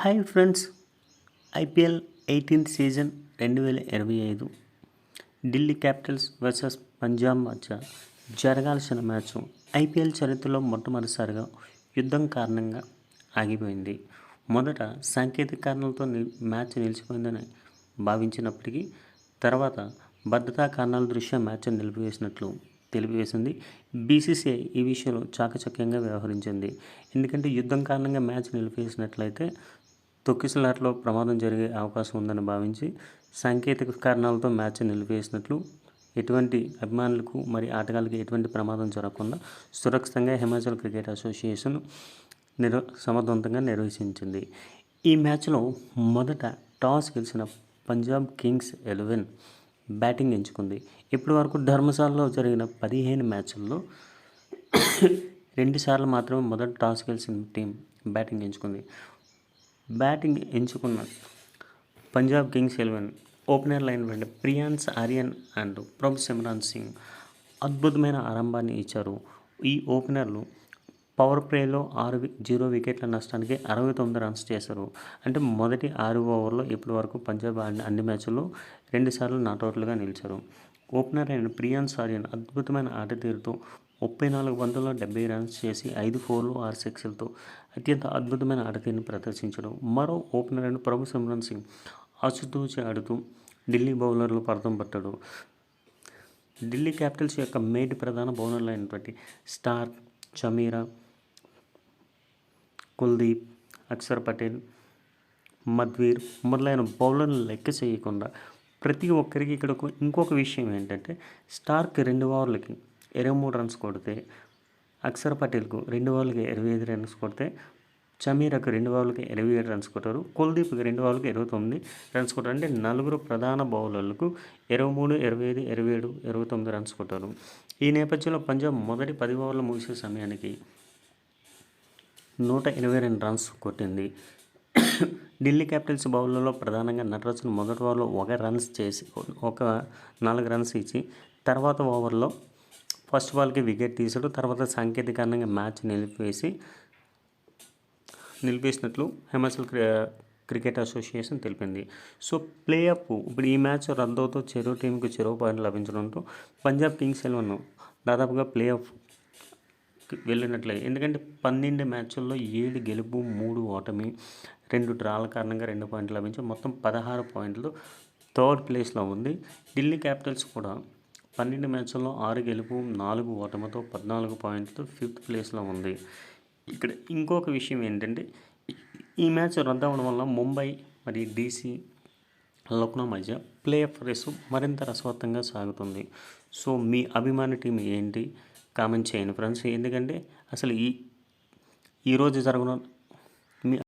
Hi friends IPL eighteenth season రెండు వేల ఇరవై ఐదు ఢిల్లీ క్యాపిటల్స్ వర్సెస్ పంజాబ్ మధ్య జరగాల్సిన మ్యాచ్ ఐపీఎల్ చరిత్రలో మొట్టమొదటిసారిగా యుద్ధం కారణంగా ఆగిపోయింది. మొదట సాంకేతిక కారణాలతో మ్యాచ్ నిలిచిపోయిందని భావించినప్పటికీ తర్వాత భద్రతా కారణాల దృష్ట్యా మ్యాచ్ నిలిపివేసినట్లు తెలిపివేసింది. బీసీసీఐ ఈ విషయంలో చాకచక్యంగా వ్యవహరించింది. ఎందుకంటే యుద్ధం కారణంగా మ్యాచ్ నిలిపివేసినట్లయితే తొక్కిసలాట్లో ప్రమాదం జరిగే అవకాశం ఉందని భావించి సాంకేతిక కారణాలతో మ్యాచ్ నిలిపివేసినట్లు ఎటువంటి అభిమానులకు మరి ఆటగాళ్ళకి ఎటువంటి ప్రమాదం జరగకుండా సురక్షితంగా హిమాచల్ క్రికెట్ అసోసియేషన్ నిర్వ సమర్థవంతంగా నిర్వహించింది. ఈ మ్యాచ్లో మొదట టాస్ గెలిచిన పంజాబ్ కింగ్స్ ఎలెవెన్ బ్యాటింగ్ ఎంచుకుంది. ఇప్పటి వరకు ధర్మశాలలో జరిగిన పదిహేను మ్యాచ్ల్లో రెండుసార్లు మాత్రమే మొదట టాస్ గెలిచిన టీం బ్యాటింగ్ ఎంచుకుంది. బ్యాటింగ్ ఎంచుకున్న Punjab Kings eleven opener line వెంట ప్రియాన్స్ ఆర్యన్ అండ్ ప్రభు సిమ్రాన్ సింగ్ అద్భుతమైన ఆరంభాన్ని ఇచ్చారు. ఈ ఓపెనర్లు పవర్ ప్లేలో ఆరు జీరో వికెట్ల నష్టానికి అరవై తొమ్మిది రన్స్ చేశారు. అంటే మొదటి ఆరు ఓవర్లో ఇప్పటి వరకు పంజాబ్ ఆడిన అన్ని మ్యాచ్ల్లో రెండుసార్లు నాట్అవుట్లుగా నిలిచారు. ఓపెనర్ అయిన ప్రియాన్స్ ఆర్యన్ అద్భుతమైన ఆట తీరుతో ముప్పై నాలుగు బంతుల్లో డెబ్బై రన్స్ చేసి ఐదు ఫోర్లు ఆరు సిక్స్లతో అత్యంత అద్భుతమైన ఆటతీరుని ప్రదర్శించడం. మరో ఓపెనర్ అయిన ప్రభు సిమ్రన్ సింగ్ ఆచితూచి ఆడుతూ ఢిల్లీ బౌలర్లు పడతం పట్టాడు. ఢిల్లీ క్యాపిటల్స్ యొక్క మేటి ప్రధాన బౌలర్లు అయినటువంటి స్టార్ చమీరా కుల్దీప్ అక్షర్ పటేల్ మద్వీర్ మొదలైన బౌలర్లు లెక్క చేయకుండా ప్రతి ఒక్కరికి ఇక్కడ ఇంకొక విషయం ఏంటంటే స్టార్క్ రెండు ఓవర్లకి ఇరవై మూడు రన్స్ కొడితే అక్షర్ పటేల్కు రెండు వాళ్ళకి ఇరవై ఐదు రన్స్ కొడితే చమీరకు రెండు వాళ్ళకి ఇరవై ఏడు రన్స్ కొట్టారు. కుల్దీప్కి రెండు ఓవర్లకి ఇరవై తొమ్మిది రన్స్ కొట్టారు. అంటే నలుగురు ప్రధాన బౌలర్లకు ఇరవై మూడు ఇరవై ఐదు ఇరవై ఏడు ఇరవై తొమ్మిది రన్స్ కొట్టారు. ఈ నేపథ్యంలో పంజాబ్ మొదటి పది ఓవర్లు ముగిసే సమయానికి నూట ఇరవై రెండు రన్స్ కొట్టింది. ఢిల్లీ క్యాపిటల్స్ బౌలర్లో ప్రధానంగా నటరాజన్ మొదటి ఓవర్లో ఒక రన్స్ చేసి ఒక నాలుగు రన్స్ ఇచ్చి తర్వాత ఓవర్లో ఫస్ట్ బాల్కి వికెట్ తీసాడు తర్వాత సాంకేతిక కారణంగా మ్యాచ్ నిలిపివేసి నిలిపేసినట్లు హిమాచల్ క్రికెట్ అసోసియేషన్ తెలిపింది. సో ప్లే ఆఫ్ ఇప్పుడు ఈ మ్యాచ్ రద్దవుతో చెరో టీంకు చెరో పాయింట్ లభించడంతో పంజాబ్ కింగ్స్ ఎలెవన్ దాదాపుగా ప్లే ఆఫ్ వెళ్ళినట్లే. ఎందుకంటే పన్నెండు మ్యాచ్ల్లో ఏడు గెలుపు మూడు ఓటమి రెండు డ్రాల కారణంగా రెండు పాయింట్లు లభించి మొత్తం పదహారు పాయింట్లు థర్డ్ ప్లేస్లో ఉంది. ఢిల్లీ క్యాపిటల్స్ కూడా పన్నెండు మ్యాచ్ల్లో ఆరు గెలుపు నాలుగు ఓటమితో పద్నాలుగు పాయింట్లతో ఫిఫ్త్ ప్లేస్లో ఉంది. ఇక్కడ ఇంకొక విషయం ఏంటంటే ఈ మ్యాచ్ రద్దు అవ్వడం వల్ల ముంబై మరియు డీసీ లక్నో మధ్య ప్లే ఆఫ్ రేస్ మరింత రసవత్తంగా సాగుతుంది. సో మీ అభిమాన టీం ఏంటి? కామెంట్ చేయండి ఫ్రెండ్స్. ఎందుకంటే అసలు ఈ ఈరోజు జరగడం మీ